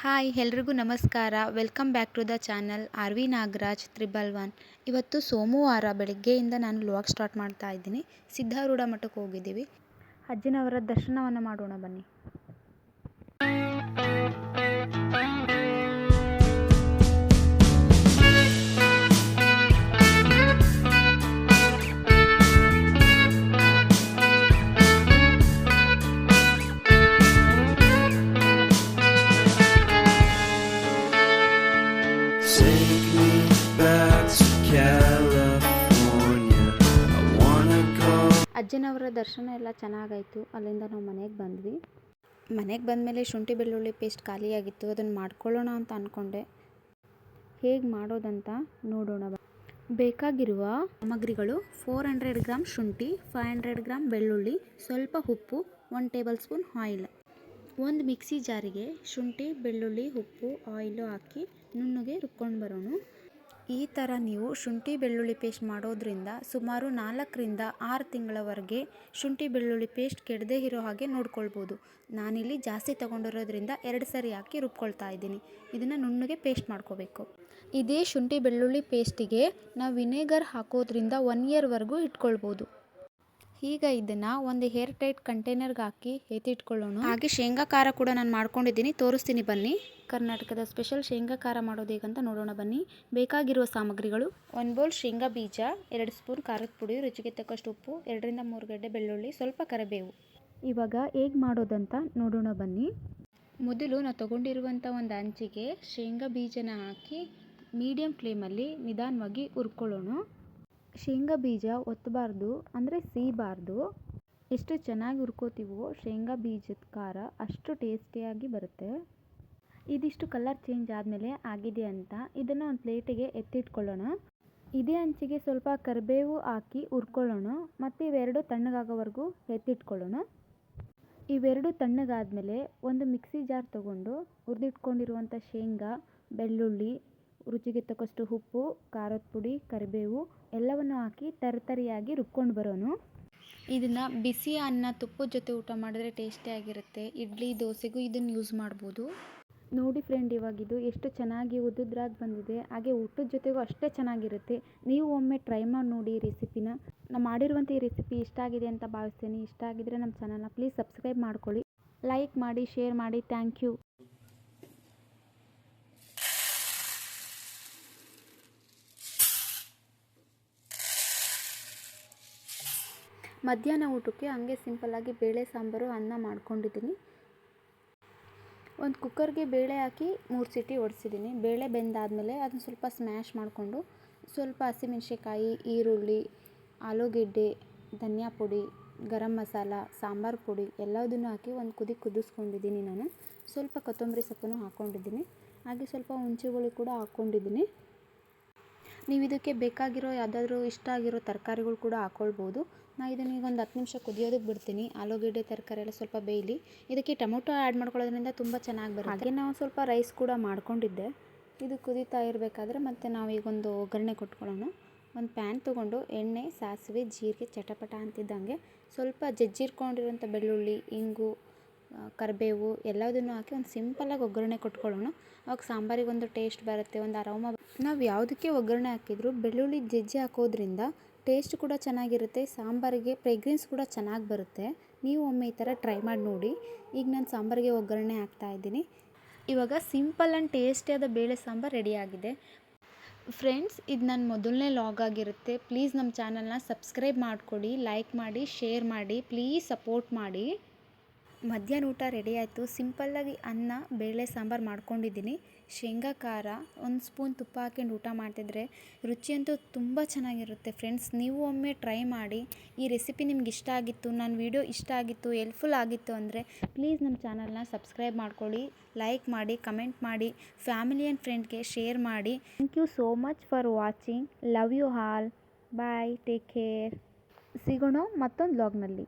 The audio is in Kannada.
ಹಾಯ್, ಎಲ್ರಿಗೂ ನಮಸ್ಕಾರ. Welcome back to the channel. R V Nagaraj triple one ಇವತ್ತು ಸೋಮವಾರ ಬೆಳಗ್ಗೆಯಿಂದ ನಾನು ಲಾಗ್ ಸ್ಟಾರ್ಟ್ ಮಾಡ್ತಾ ಇದ್ದೀನಿ. ಸಿದ್ಧಾರೂಢ ಮಠಕ್ಕೆ ಹೋಗಿದ್ದೀವಿ. ಅಜ್ಜನವರ ದರ್ಶನವನ್ನು ಮಾಡೋಣ ಬನ್ನಿ. ಅಜ್ಜನವರ ದರ್ಶನ ಎಲ್ಲ ಚೆನ್ನಾಗಾಯಿತು. ಅಲ್ಲಿಂದ ನಾವು ಮನೆಗೆ ಬಂದ್ವಿ. ಮನೆಗೆ ಬಂದಮೇಲೆ ಶುಂಠಿ ಬೆಳ್ಳುಳ್ಳಿ ಪೇಸ್ಟ್ ಖಾಲಿಯಾಗಿತ್ತು. ಅದನ್ನು ಮಾಡ್ಕೊಳ್ಳೋಣ ಅಂತ ಅಂದ್ಕೊಂಡೆ ಹೇಗೆ ಮಾಡೋದಂತ ನೋಡೋಣ ಬೇಕಾಗಿರುವ ಸಾಮಗ್ರಿಗಳು ಫೋರ್ ಹಂಡ್ರೆಡ್ ಗ್ರಾಮ್ ಶುಂಠಿ ಫೈವ್ ಹಂಡ್ರೆಡ್ ಗ್ರಾಮ್ ಬೆಳ್ಳುಳ್ಳಿ ಸ್ವಲ್ಪ ಉಪ್ಪು ಒನ್ ಟೇಬಲ್ ಸ್ಪೂನ್ ಆಯಿಲ್ ಒಂದು ಮಿಕ್ಸಿ ಜಾರಿಗೆ ಶುಂಠಿ ಬೆಳ್ಳುಳ್ಳಿ ಉಪ್ಪು ಆಯಿಲು ಹಾಕಿ ನುಣ್ಣಗೆ ರುಬ್ಕೊಂಡು ಬರೋಣ. ಈ ಥರ ನೀವು ಶುಂಠಿ ಬೆಳ್ಳುಳ್ಳಿ ಪೇಸ್ಟ್ ಮಾಡೋದ್ರಿಂದ ಸುಮಾರು ನಾಲ್ಕರಿಂದ ಆರು ತಿಂಗಳವರೆಗೆ ಶುಂಠಿ ಬೆಳ್ಳುಳ್ಳಿ ಪೇಸ್ಟ್ ಕೆಡದೇ ಇರೋ ಹಾಗೆ ನೋಡ್ಕೊಳ್ಬೋದು. ನಾನಿಲ್ಲಿ ಜಾಸ್ತಿ ತೊಗೊಂಡಿರೋದ್ರಿಂದ ಎರಡು ಸರಿ ಹಾಕಿ ರುಬ್ಕೊಳ್ತಾ ಇದ್ದೀನಿ. ಇದನ್ನು ನುಣ್ಣಗೆ ಪೇಸ್ಟ್ ಮಾಡ್ಕೋಬೇಕು. ಇದೇ ಶುಂಠಿ ಬೆಳ್ಳುಳ್ಳಿ ಪೇಸ್ಟಿಗೆ ನಾವು ವಿನೇಗರ್ ಹಾಕೋದ್ರಿಂದ ಒನ್ ಇಯರ್ವರೆಗೂ ಇಟ್ಕೊಳ್ಬೋದು. ಈಗ ಇದನ್ನ ಒಂದು ಹೇರ್ ಟೈಟ್ ಕಂಟೈನರ್ಗೆ ಹಾಕಿ ಎತ್ತಿಟ್ಕೊಳ್ಳೋಣ. ಹಾಗೆ ಶೇಂಗಾ ಖಾರ ಕೂಡ ನಾನು ಮಾಡ್ಕೊಂಡಿದ್ದೀನಿ. ತೋರಿಸ್ತೀನಿ ಬನ್ನಿ. ಕರ್ನಾಟಕದ ಸ್ಪೆಷಲ್ ಶೇಂಗಾ ಖಾರ ಮಾಡೋದು ಹೇಗಂತ ನೋಡೋಣ ಬನ್ನಿ. ಬೇಕಾಗಿರುವ ಸಾಮಗ್ರಿಗಳು ಒಂದು ಬೌಲ್ ಶೇಂಗಾ ಬೀಜ ಎರಡು ಸ್ಪೂನ್ ಖಾರದ ಪುಡಿ ರುಚಿಗೆ ತಕ್ಕಷ್ಟು ಉಪ್ಪು ಎರಡರಿಂದ ಮೂರು ಗಡ್ಡೆ ಬೆಳ್ಳುಳ್ಳಿ ಸ್ವಲ್ಪ ಕರಿಬೇವು. ಇವಾಗ ಹೇಗೆ ಮಾಡೋದಂತ ನೋಡೋಣ ಬನ್ನಿ. ಮೊದಲು ನಾವು ತಗೊಂಡಿರುವಂಥ ಒಂದು ಅಂಚಿಗೆ ಶೇಂಗಾ ಬೀಜನ ಹಾಕಿ ಮೀಡಿಯಂ ಫ್ಲೇಮಲ್ಲಿ ನಿಧಾನವಾಗಿ ಹುರ್ಕೊಳ್ಳೋಣ. ಶೇಂಗಾ ಬೀಜ ಒತ್ತಬಾರ್ದು ಅಂದರೆ ಸೀಬಾರ್ದು. ಎಷ್ಟು ಚೆನ್ನಾಗಿ ಹುರ್ಕೋತೀವೋ ಶೇಂಗಾ ಬೀಜದ ಖಾರ ಅಷ್ಟು ಟೇಸ್ಟಿಯಾಗಿ ಬರುತ್ತೆ. ಇದಿಷ್ಟು ಕಲರ್ ಚೇಂಜ್ ಆದಮೇಲೆ ಆಗಿದೆ ಅಂತ ಇದನ್ನು ಒಂದು ಪ್ಲೇಟಿಗೆ ಎತ್ತಿಟ್ಕೊಳ್ಳೋಣ. ಇದೇ ಅಂಚಿಗೆ ಸ್ವಲ್ಪ ಕರಿಬೇವು ಹಾಕಿ ಹುರ್ಕೊಳ್ಳೋಣ ಮತ್ತು ಇವೆರಡು ತಣ್ಣಗಾಗೋವರೆಗೂ ಎತ್ತಿಟ್ಕೊಳ್ಳೋಣ. ಇವೆರಡು ತಣ್ಣಗಾದಮೇಲೆ ಒಂದು ಮಿಕ್ಸಿ ಜಾರ್ ತಗೊಂಡು ಹುರಿದಿಟ್ಕೊಂಡಿರುವಂಥ ಶೇಂಗಾ, ಬೆಳ್ಳುಳ್ಳಿ ರುಚಿಗೆ ತಕ್ಕಷ್ಟು ಉಪ್ಪು ಖಾರದ ಪುಡಿ ಕರಿಬೇವು ಎಲ್ಲವನ್ನು ಹಾಕಿ ತರಿತರಿಯಾಗಿ ರುಬ್ಕೊಂಡು ಬರೋನು. ಇದನ್ನು ಬಿಸಿ ಅನ್ನ ತುಪ್ಪದ ಜೊತೆ ಊಟ ಮಾಡಿದ್ರೆ ಟೇಸ್ಟಿಯಾಗಿರುತ್ತೆ ಇಡ್ಲಿ ದೋಸೆಗೂ ಇದನ್ನು ಯೂಸ್ ಮಾಡ್ಬೋದು. ನೋಡಿ ಫ್ರೆಂಡ್ ಇವಾಗ ಇದು ಎಷ್ಟು ಚೆನ್ನಾಗಿ ಉದುದ್ರಾಗಿ ಬಂದಿದೆ. ಹಾಗೆ ಊಟದ ಜೊತೆಗೂ ಅಷ್ಟೇ ಚೆನ್ನಾಗಿರುತ್ತೆ. ನೀವು ಒಮ್ಮೆ ಟ್ರೈ ಮಾಡಿ ನೋಡಿ ಈ ರೆಸಿಪಿನ ನಾನು ಮಾಡಿರುವಂಥ ಈ ರೆಸಿಪಿ ಇಷ್ಟ ಆಗಿದೆ ಅಂತ ಭಾವಿಸ್ತೀನಿ. ಇಷ್ಟ ಆಗಿದ್ರೆ ನಮ್ಮ ಚಾನಲ್ನ ಪ್ಲೀಸ್ ಸಬ್ಸ್ಕ್ರೈಬ್ ಮಾಡ್ಕೊಳ್ಳಿ. ಲೈಕ್ ಮಾಡಿ ಶೇರ್ ಮಾಡಿ. ಥ್ಯಾಂಕ್ ಯು ಮಧ್ಯಾಹ್ನ ಊಟಕ್ಕೆ ಹಂಗೆ ಸಿಂಪಲ್ಲಾಗಿ ಬೇಳೆ ಸಾಂಬಾರು, ಅನ್ನ ಮಾಡ್ಕೊಂಡಿದ್ದೀನಿ. ಒಂದು ಕುಕ್ಕರ್ಗೆ ಬೇಳೆ ಹಾಕಿ ಮೂರು ಸೀಟಿ ಒಡಿಸಿದ್ದೀನಿ. ಬೇಳೆ ಬೆಂದಾದಮೇಲೆ ಅದನ್ನ ಸ್ವಲ್ಪ ಸ್ಮ್ಯಾಶ್ ಮಾಡಿಕೊಂಡು, ಸ್ವಲ್ಪ ಹಸಿಮೆಣ್ಸಿಕಾಯಿ ಈರುಳ್ಳಿ, ಆಲೂಗೆಡ್ಡೆ, ಧನಿಯಾ ಪುಡಿ, ಗರಂ ಮಸಾಲ, ಸಾಂಬಾರು ಪುಡಿ ಎಲ್ಲದನ್ನೂ ಹಾಕಿ ಒಂದು ಕುದಿ ಕುದಿಸ್ಕೊಂಡಿದ್ದೀನಿ ನಾನು. ಸ್ವಲ್ಪ ಕೊತ್ತಂಬರಿ ಸೊಪ್ಪನ್ನು ಹಾಕ್ಕೊಂಡಿದ್ದೀನಿ ಹಾಗೆ ಸ್ವಲ್ಪ ಹುಣಸೆಹುಳಿ ಕೂಡ ಹಾಕ್ಕೊಂಡಿದ್ದೀನಿ ನೀವು ಇದಕ್ಕೆ ಬೇಕಾಗಿರೋ ಯಾವುದಾದ್ರೂ ಇಷ್ಟ ಆಗಿರೋ ತರಕಾರಿಗಳು ಕೂಡ ಹಾಕ್ಕೊಳ್ಬೋದು ನಾನು ಇದನ್ನ ಈಗ ಒಂದು ಹತ್ತು ನಿಮಿಷ ಕುದಿಯೋದಕ್ಕೆ ಬಿಡ್ತೀನಿ. ಆಲೂಗಡ್ಡೆ ತರಕಾರಿ ಎಲ್ಲ ಸ್ವಲ್ಪ ಬೇಯಲಿ. ಇದಕ್ಕೆ ಟೊಮೊಟೊ ಆ್ಯಡ್ ಮಾಡ್ಕೊಳ್ಳೋದ್ರಿಂದ ತುಂಬ ಚೆನ್ನಾಗಿ ಬರುತ್ತೆ. ಹಾಗೆ ನಾವು ಸ್ವಲ್ಪ ರೈಸ್ ಕೂಡ ಮಾಡ್ಕೊಂಡಿದ್ದೆ. ಇದು ಕುದೀತಾ ಇರಬೇಕಾದ್ರೆ ಮತ್ತು ನಾವು ಈಗ ಒಂದು ಒಗ್ಗರಣೆ ಕೊಟ್ಕೊಳ್ಳೋಣ. ಒಂದು ಪ್ಯಾನ್ ತೊಗೊಂಡು ಎಣ್ಣೆ, ಸಾಸಿವೆ, ಜೀರಿಗೆ, ಚಟಪಟ ಅಂತಿದ್ದಂಗೆ ಸ್ವಲ್ಪ ಜಜ್ಜಿರ್ಕೊಂಡಿರೋಂಥ ಬೆಳ್ಳುಳ್ಳಿ, ಇಂಗು ಕರಿಬೇವು ಎಲ್ಲದನ್ನು ಹಾಕಿ ಒಂದು ಸಿಂಪಲ್ಲಾಗಿ ಒಗ್ಗರಣೆ ಕೊಟ್ಕೊಳ್ಳೋಣ. ಅವಾಗ ಸಾಂಬಾರಿಗೆ ಒಂದು ಟೇಸ್ಟ್ ಬರುತ್ತೆ, ಒಂದು ಅರೋಮ ನಾವು ಯಾವುದಕ್ಕೆ ಒಗ್ಗರಣೆ ಹಾಕಿದ್ರು ಬೆಳ್ಳುಳ್ಳಿ ಜಜ್ಜಿ ಹಾಕೋದ್ರಿಂದ ಟೇಸ್ಟ್ ಕೂಡ ಚೆನ್ನಾಗಿರುತ್ತೆ, ಸಾಂಬಾರಿಗೆ ಫ್ರೇಗ್ರೆನ್ಸ್ ಕೂಡ ಚೆನ್ನಾಗಿ ಬರುತ್ತೆ. ನೀವು ಒಮ್ಮೆ ಈ ಥರ ಟ್ರೈ ಮಾಡಿ ನೋಡಿ. ಈಗ ನಾನು ಸಾಂಬಾರಿಗೆ ಒಗ್ಗರಣೆ ಹಾಕ್ತಾ ಇದ್ದೀನಿ. ಇವಾಗ ಸಿಂಪಲ್ ಆ್ಯಂಡ್ ಟೇಸ್ಟಿಯಾದ ಬೇಳೆ ಸಾಂಬಾರು ರೆಡಿಯಾಗಿದೆ ಫ್ರೆಂಡ್ಸ್ ಇದು ನನ್ನ ಮೊದಲನೇ ಲಾಗ್ ಆಗಿರುತ್ತೆ. ಪ್ಲೀಸ್ ನಮ್ಮ ಚಾನಲ್ನ ಸಬ್ಸ್ಕ್ರೈಬ್ ಮಾಡಿಕೊಡಿ ಲೈಕ್ ಮಾಡಿ ಶೇರ್ ಮಾಡಿ ಪ್ಲೀಸ್ ಸಪೋರ್ಟ್ ಮಾಡಿ. ಮಧ್ಯಾಹ್ನ ಊಟ ರೆಡಿ ಆಯಿತು. ಸಿಂಪಲ್ಲಾಗಿ ಅನ್ನ, ಬೇಳೆ, ಸಾಂಬಾರು ಮಾಡ್ಕೊಂಡಿದ್ದೀನಿ. ಶೇಂಗಾ, ಖಾರ, ಒಂದು ಸ್ಪೂನ್ ತುಪ್ಪ ಹಾಕ್ಕೊಂಡು ಊಟ ಮಾಡ್ತಿದ್ರೆ ರುಚಿಯಂತೂ ತುಂಬ ಚೆನ್ನಾಗಿರುತ್ತೆ ಫ್ರೆಂಡ್ಸ್ ನೀವು ಒಮ್ಮೆ ಟ್ರೈ ಮಾಡಿ, ಈ ರೆಸಿಪಿ ನಿಮ್ಗೆ ಇಷ್ಟ ಆಗಿತ್ತು ನನ್ನ ವಿಡಿಯೋ ಇಷ್ಟ ಆಗಿತ್ತು ಹೆಲ್ಪ್ಫುಲ್ ಆಗಿತ್ತು ಅಂದರೆ ಪ್ಲೀಸ್ ನಮ್ಮ ಚಾನಲ್ನ ಸಬ್ಸ್ಕ್ರೈಬ್ ಮಾಡ್ಕೊಳ್ಳಿ ಲೈಕ್ ಮಾಡಿ ಕಮೆಂಟ್ ಮಾಡಿ ಫ್ಯಾಮಿಲಿ ಆ್ಯಂಡ್ ಫ್ರೆಂಡ್ಗೆ ಶೇರ್ ಮಾಡಿ. Thank you so much for watching love you all bye take care ಸಿಗೋಣ ಮತ್ತೊಂದು ಲಾಗ್ನಲ್ಲಿ